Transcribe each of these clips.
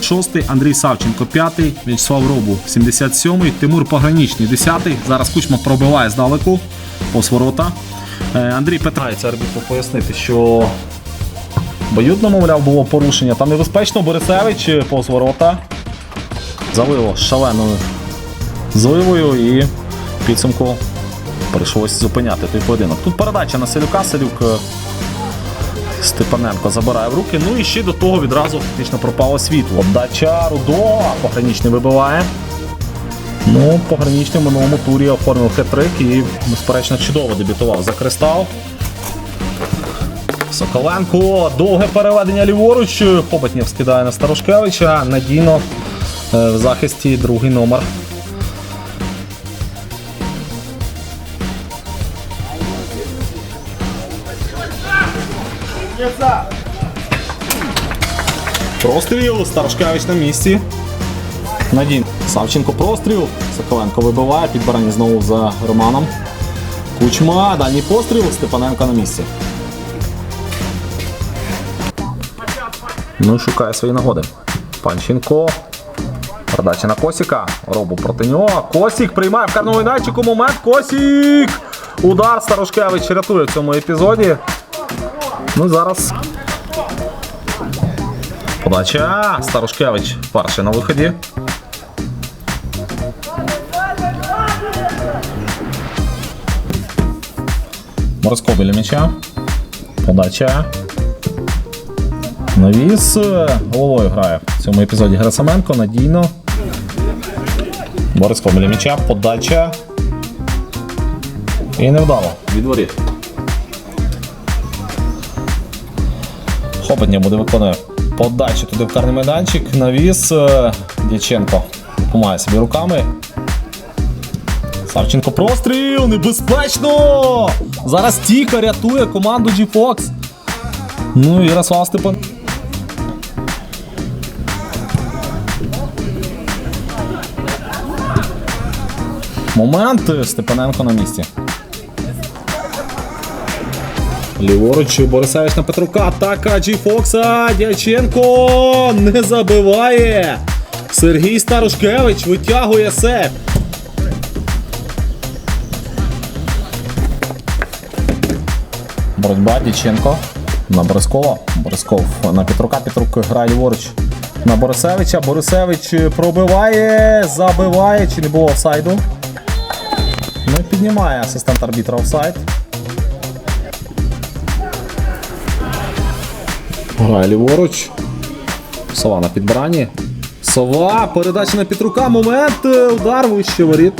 Шостий Андрій Савченко, п'ятий, В'ячеслав Робу, 77-й, Тимур Пограничний, 10-й. Зараз Кучма пробиває здалеку повз ворота. Е, Андрій питається арбітру пояснити, що Баюдно, мовляв, було порушення. Там небезпечно Борисевич е, повз ворота. Залило шаленою зливою і підсумку прийшлося зупиняти той поєдинок. Тут передача на Селюка. Селюк е, Степаненко забирає в руки. Ну і ще до того відразу фактично пропало світло. Дача Рудо, пограничний вибиває. Ну, пограничний в минулому турі оформив хет-трик і, безперечно, чудово дебютував за кристал. Соколенко, довге переведення ліворуч. Хоботнєв скидає на Старошкевича. Надійно е, в захисті другий номер. Простріл, Старошкевич на місці. Надін. Савченко простріл. Соколенко вибиває, підбирання знову за Романом. Кучма, дальній постріл, Степаненко на місці. Ну, і шукає свої нагоди. Панченко. Передача на Косіка. Робу проти нього. Косік приймає в карному майданчику. Момент. Косік! Удар Старошкевич рятує в цьому епізоді. Ну зараз. Подача. Старошкевич перший на виході. Морозко біля м'яча. Подача. Навіс головою грає в цьому епізоді Герасименко надійно. Борис біля м'яча, подача. І невдало. Від воріт. Хопотня буде виконує подачу туди в карний майданчик. Навіс е, Дяченко допомагає собі руками. Савченко простріл! Небезпечно! Зараз Тіка рятує команду G-Fox. Ну, Ярослав Степан. Момент Степаненко на місці. Ліворуч Борисевич на Петрука. Атака Джі Фокса. Дяченко не забиває. Сергій Старушкевич витягує сет. Боротьба Дяченко на Борискова. Борисков на Петрука. Петрук грає ліворуч на Борисевича. Борисевич пробиває, забиває. Чи не було офсайду? Ну і піднімає асистент арбітра офсайд. Грає ліворуч. Сова на підбранні. Сова, передача на Петрука. Момент. е, Удар вище воріт.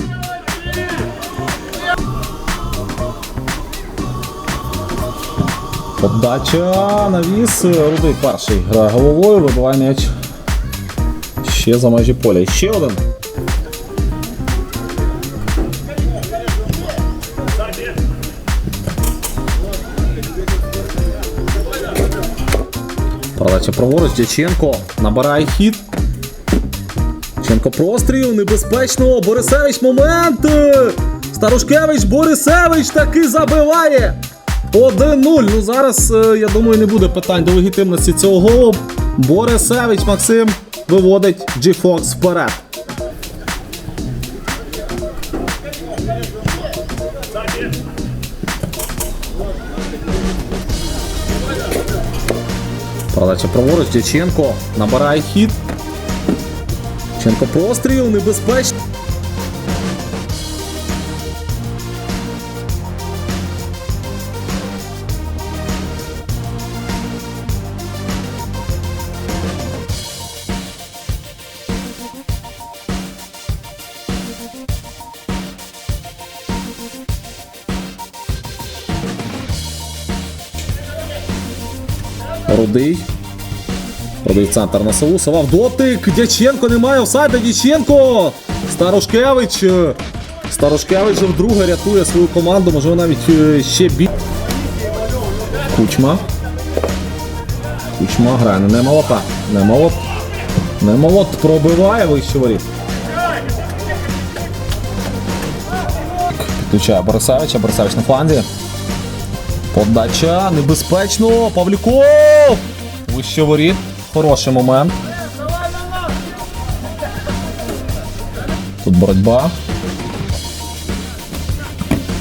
Подача, навіс. Рудий перший грає головою, вибиває м'яч. Ще за межі поля. Ще один. Передача праворуч, Дяченко набирає хід. Дяченко простріл, небезпечно. Борисевич момент. Старушкевич, Борисевич таки забиває. 1-0. Ну зараз, е, я думаю, не буде питань до легітимності цього голу. Борисевич Максим виводить G-Fox вперед. Передача праворуч, Дяченко набирає хід. Дяченко простріл, небезпечно. Рудий. Рудий в центр на сову. Сова дотик. Дяченко немає офсайда. Дяченко. Старошкевич. Старошкевич вже вдруге рятує свою команду. Можливо, навіть е, ще бі. Кучма. Кучма грає на Немолота. Немолот. Немолот пробиває вище воріт. Включає Борисевича, Борисевич на фланзі. Подача небезпечно. Павлюков! Вище воріт. Хороший момент. Тут боротьба.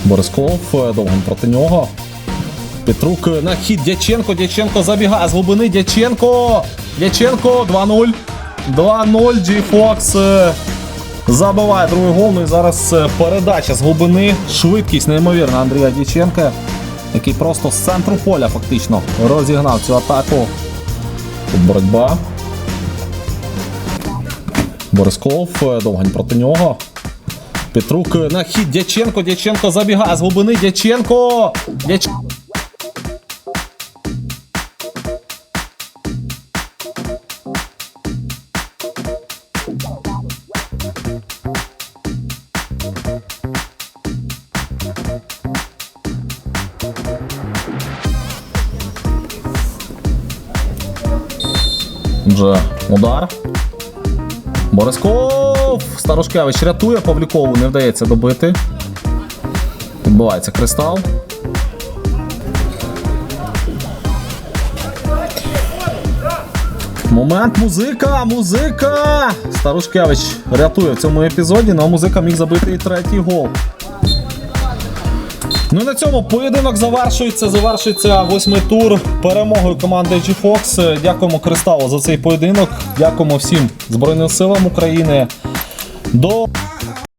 Борисков, е, Довган проти нього. Петрук на хід Дяченко. Дяченко забігає з глибини. Дяченко. Дяченко 2-0. 2-0. Джей Фокс забиває другий гол. Ну і зараз е, передача з глибини. Швидкість неймовірна Андрія Дяченка, який просто з центру поля фактично розігнав цю атаку. Тут боротьба. Борисков, е, Довгань проти нього. Петрук е, на хід Дяченко. Дяченко забігає з глибини. Дяченко. Дяч... Вже удар. Борисков! Старошкевич рятує Павлюкову, не вдається добити. Відбувається кристал. Момент, музика! Музика! Старушкевич рятує в цьому епізоді, але музика міг забити і третій гол. Ну на цьому поєдинок завершується. Завершується восьмий тур перемогою команди G-Fox. Дякуємо Кристалу за цей поєдинок. Дякуємо всім Збройним силам України. До